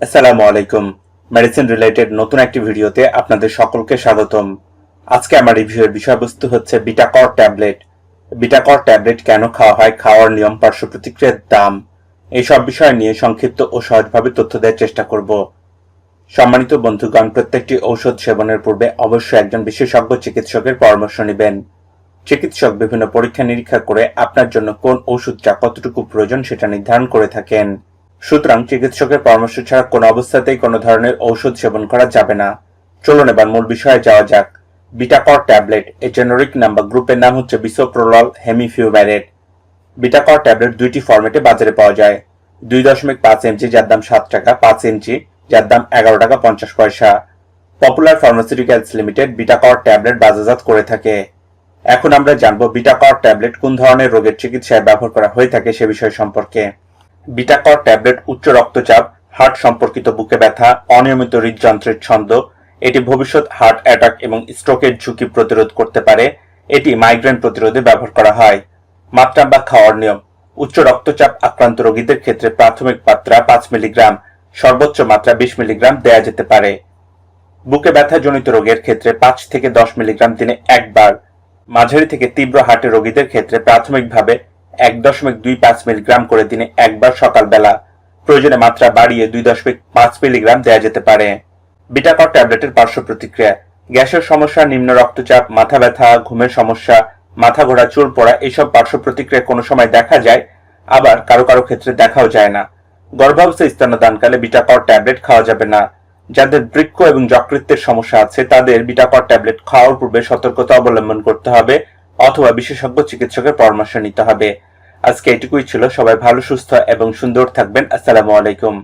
আসসালামু আলাইকুম। Medicine related নতুন একটি ভিডিওতে আপনাদের সকলকে স্বাগতম। আজকে আমার রিভিউয়ের বিষয়বস্তু হচ্ছে বিটাকর ট্যাবলেট বিটাকর ট্যাবলেট কেন খাওয়া হয়, খাওয়ার নিয়ম, পার্শ্ব প্রতিক্রিয়ার দাম এই সব বিষয় নিয়ে সংক্ষিপ্ত ও সহজভাবে তথ্য দেওয়ার চেষ্টা করব। সম্মানিত বন্ধুগণ, প্রত্যেকটি ঔষধ সেবনের পূর্বে অবশ্যই একজন বিশেষজ্ঞ চিকিৎসকের পরামর্শ নেবেন। চিকিৎসক বিভিন্ন পরীক্ষা নিরীক্ষা করে আপনার জন্য কোন ওষুধটা কতটুকু প্রয়োজন সেটা নির্ধারণ করে থাকেন। সুতরাং চিকিৎসকের পরামর্শ ছাড়া কোনো অবস্থাতেই কোনো ধরনের ঔষধ সেবন করা যাবে না। চলুন এবার মূল বিষয়ে যাওয়া যাক। বিটাকর ট্যাবলেট এর জেনারিক নাম্বার গ্রুপের নাম হচ্ছে বিসোপ্রোলল হেমিফিউম্যারেট বিটাকর ট্যাবলেট দুইটি ফরম্যাটে বাজারে পাওয়া যায়। দুই দশমিক পাঁচ এমজি যার দাম সাত টাকা, পাঁচ ইঞ্চি, যার দাম এগারো টাকা পঞ্চাশ পয়সা। পপুলার ফার্মাসিউটিক্যালস লিমিটেড বিটাকর ট্যাবলেট বাজারজাত করে থাকে। এখন আমরা জানব বিটাকর ট্যাবলেট কোন ধরনের রোগের চিকিৎসায় ব্যবহার করা হয়ে থাকে সে বিষয় সম্পর্কে। বিটাকর ট্যাবলেট, উচ্চ রক্তচাপ, হার্ট সম্পর্কিত বুকে ব্যথা, অনিয়মিত হৃদযন্ত্রের ছন্দ, এটি ভবিষ্যৎ হার্ট অ্যাটাক এবং স্ট্রোকের ঝুঁকি প্রতিরোধ করতে পারে। এটি মাইগ্রেন প্রতিরোধে ব্যবহার করা হয়। মাত্রা বা খাওয়ার নিয়ম, উচ্চ রক্তচাপ আক্রান্ত রোগীদের ক্ষেত্রে প্রাথমিক মাত্রা পাঁচ মিলিগ্রাম, সর্বোচ্চ মাত্রা বিশ মিলিগ্রাম দেয়া যেতে পারে। বুকে ব্যথা জনিত রোগের ক্ষেত্রে পাঁচ থেকে দশ মিলিগ্রাম দিনে একবার। মাঝারি থেকে তীব্র হার্টের রোগীদের ক্ষেত্রে প্রাথমিকভাবে এক দশমিক দুই পাঁচ মিলিগ্রাম করে দিনে একবার সকালবেলা। প্রয়োজনে মাত্রা বাড়িয়ে দুই দশমিক পাঁচ মিলিগ্রাম দেওয়া যেতে পারে। বিটাকর ট্যাবলেটের পার্শ্ব প্রতিক্রিয়া। গ্যাসের সমস্যা, নিম্ন রক্তচাপ, মাথা ব্যথা, ঘুমের সমস্যা, মাথা ঘোরা, চুল পড়া, এইসব পার্শ্ব প্রতিক্রিয়া কোনো সময় দেখা যায়, আবার কারও কারও ক্ষেত্রে দেখাও যায় না। গর্ভাবস্থা স্তন্যদানকালে বিটাকর ট্যাবলেট খাওয়া যাবে না। যাদের বৃক্ষ এবং যকৃতের সমস্যা আছে, তাদের বিটাকর ট্যাবলেট খাওয়ার পূর্বে সতর্কতা অবলম্বন করতে হবে, অথবা বিশেষজ্ঞ চিকিৎসকের পরামর্শ নিতে হবে। আজকে এটুকুই ছিল। সবাই ভালো সুস্থ এবং সুন্দর থাকবেন। আসসালামু আলাইকুম।